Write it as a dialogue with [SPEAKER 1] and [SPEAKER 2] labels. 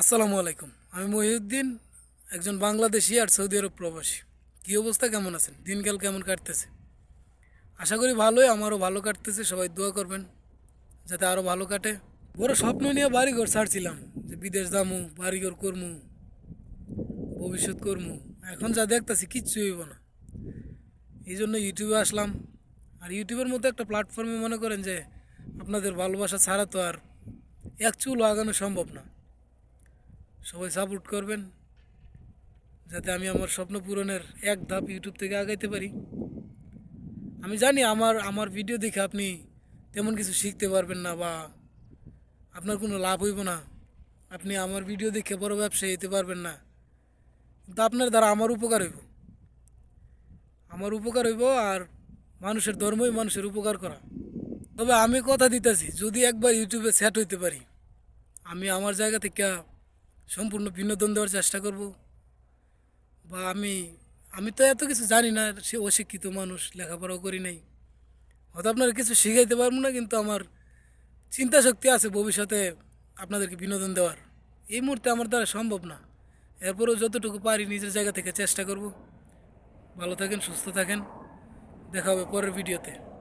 [SPEAKER 1] আসসালামু আলাইকুম। আমি মহিউদ্দিন, একজন বাংলাদেশি আর সৌদি আরব প্রবাসী। কী অবস্থা? কেমন আছেন? দিনকাল কেমন কাটতেছে? আশা করি ভালোই, আমারও ভালো কাটতেছে, সবাই দোয়া করবেন যাতে আরও ভালো কাটে। বড় স্বপ্ন নিয়ে বাড়িঘর ছাড়ছিলাম যে বিদেশ যামু, বাড়িঘর করমু, ভবিষ্যৎ করমু। এখন যা দেখতেছি কিচ্ছু হইব না। এই জন্য ইউটিউবে আসলাম। আর ইউটিউবের মতো একটা প্ল্যাটফর্মে মনে করেন যে আপনাদের ভালোবাসা ছাড়া তো আর এক চুল আগানো সম্ভব না। সবাই সাপোর্ট করবেন, যাতে আমি আমার স্বপ্ন পূরণের এক ধাপ ইউটিউব থেকে আগাইতে পারি। আমি জানি আমার আমার ভিডিও দেখে আপনি তেমন কিছু শিখতে পারবেন না বা আপনার কোনো লাভ হইব না। আপনি আমার ভিডিও দেখে বড় ব্যবসায়ী হতে পারবেন না। কিন্তু আপনার দ্বারা আমার উপকার হইব। আমার উপকার হইব আর মানুষের ধর্মই মানুষের উপকার করা। তবে আমি কথা দিতেছি, যদি একবার ইউটিউবে সেট হইতে পারি, আমি আমার জায়গা থেকে সম্পূর্ণ বিনোদন দেওয়ার চেষ্টা করব। বা আমি আমি তো এত কিছু জানি না, সে অশিক্ষিত মানুষ, লেখাপড়াও করি নাই। হয়তো আপনারা কিছু শিখাইতে পারব না, কিন্তু আমার চিন্তা শক্তি আছে ভবিষ্যতে আপনাদেরকে বিনোদন দেওয়ার। এই মুহূর্তে আমার দ্বারা সম্ভব না। এরপরেও যতটুকু পারি নিজের জায়গা থেকে চেষ্টা করব। ভালো থাকেন, সুস্থ থাকেন। দেখা হবে পরের ভিডিওতে।